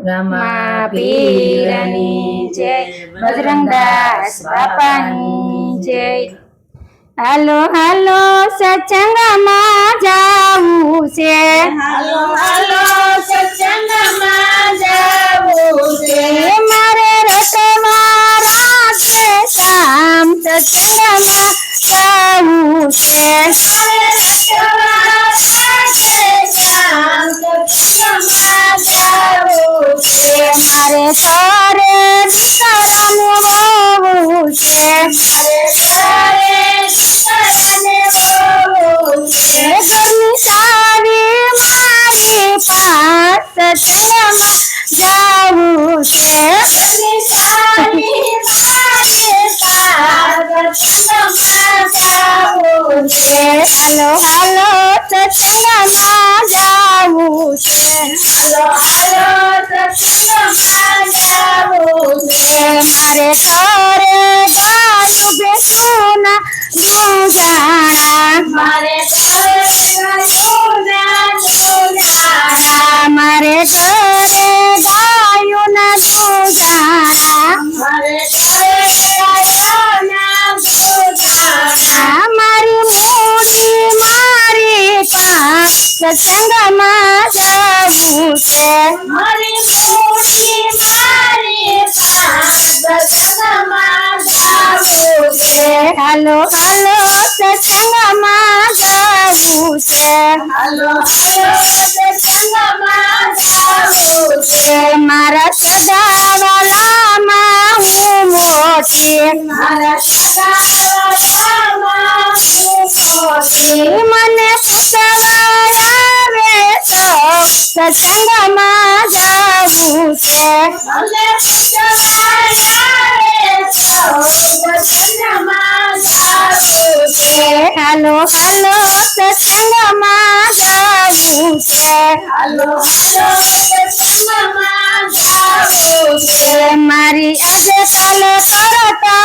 રમા પીરની જય બજરંગદાસ બાપાની જય હાલો હાલો સત્સંગમાં જાવું છે હાલો જાવું છે ઘરની સારી મારી સાથ સત્સંગમાં જાવું છે હાલો હાલો સત્સંગમાં જાવું છે હાલો સત્સંગમાં જવું છે મારી મૂડી મારી સત્સંગમાં જાવું છે હાલો હાલો સત્સંગમાં જવું છે હાલો હાલો સત્સંગમાં જાવું છે સત્સંગમાં જવું છે મને પૂછવા આવે તો સત્સંગમાં જાવું છે હાલો હાલો સત્સંગમાં જવું છે હાલો હાલો સત્સંગમાં જાવું છે મારી આજે કાલ કરતા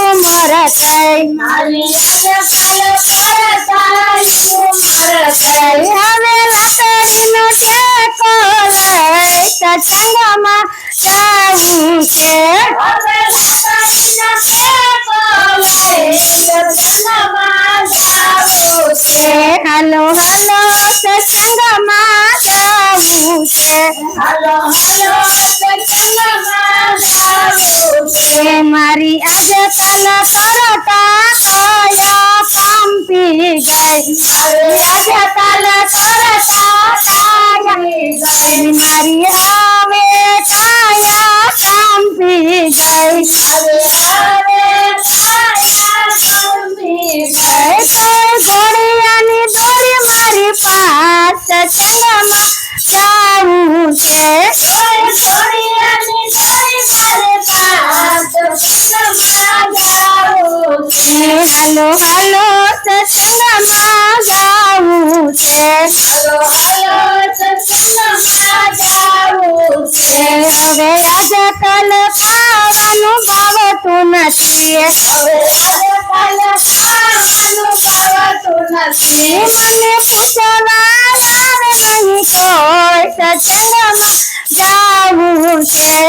ઉમર હાલો હાલો સત્સંગમાં જવું છે હાલો હાલો સત્સંગમાં જાવું છે એ મારી આજે કાલ કરતા કયા કામ પી ગઈ મારી આજે કાલ કરતા કાયા ગઈ મારી હવે કાયા કામ પી ગઈ હવે હવે કાયા સંભી એ ગઈ તો ઘોડિયાની દોરી મારી પાસ સત્સંગમાં જાવું હાલો હાલો સત્સંગમાં જાવું છે. હાલો હાલો સત્સંગમાં જાવું છે. હવે આજે કાલ ખાવાનું ભાવતું નથી. હવે આજકાલ ખાવાનું ભાવતું નથી. મને પૂછવા આવે નહીં કોઈ સત્સંગમાં જાવું છે.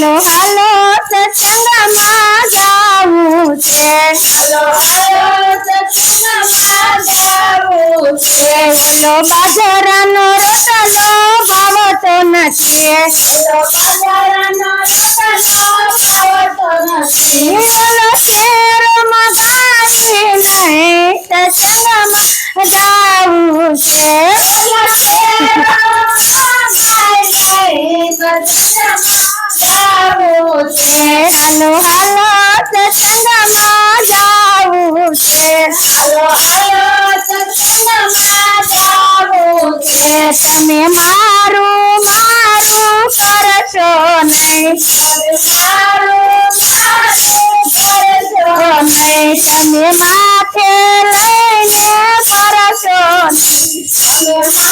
હાલો હાલો સત્સંગમાં જાવું છે. હાલો હાલો સત્સંગમાં જાવું છે. ઓલો બાજરાનો રોટલો ભાવતો નથી. ઓલો બાજરાનો રોટલો ભાવતો નથી. ઓલો શેરમાં ગાડી નહીં સત્સંગમાં જાવું છે. ઓલો શેરોમાં જાવું છે હાલો હાલો સત્સંગમાં જાવું છે. હાલો હાલો સત્સંગમાં જાવું છે. તમે મારું મારું કરશો નહીં. મારું મારું કરજો નહીં. તમે માથે લઈને ફરશો તમે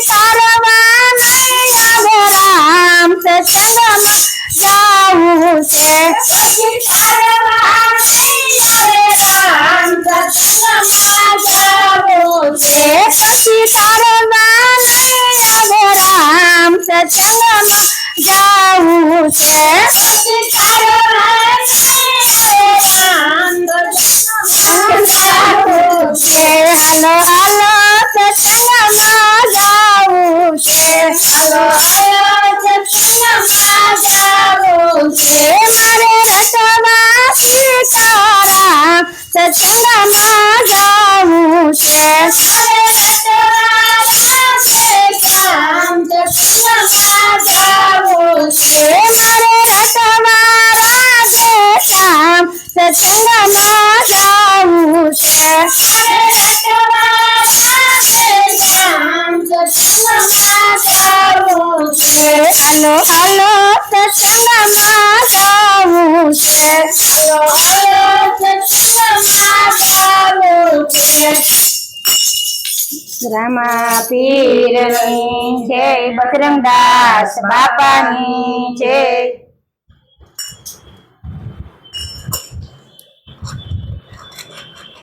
કરવા નહીં આવે રામ સત્સંગમાં જાવું છે પછી કરવા નહીં આવે રામ સત્સંગમાં જાવું છે પછી જાવું છે હલો હાલો હાલો, સત્સંગમાં જાવું છે હાલો હાલો સત્સંગમાં છે. રામા પીરની જય બજરંગદાસ બાપાની જય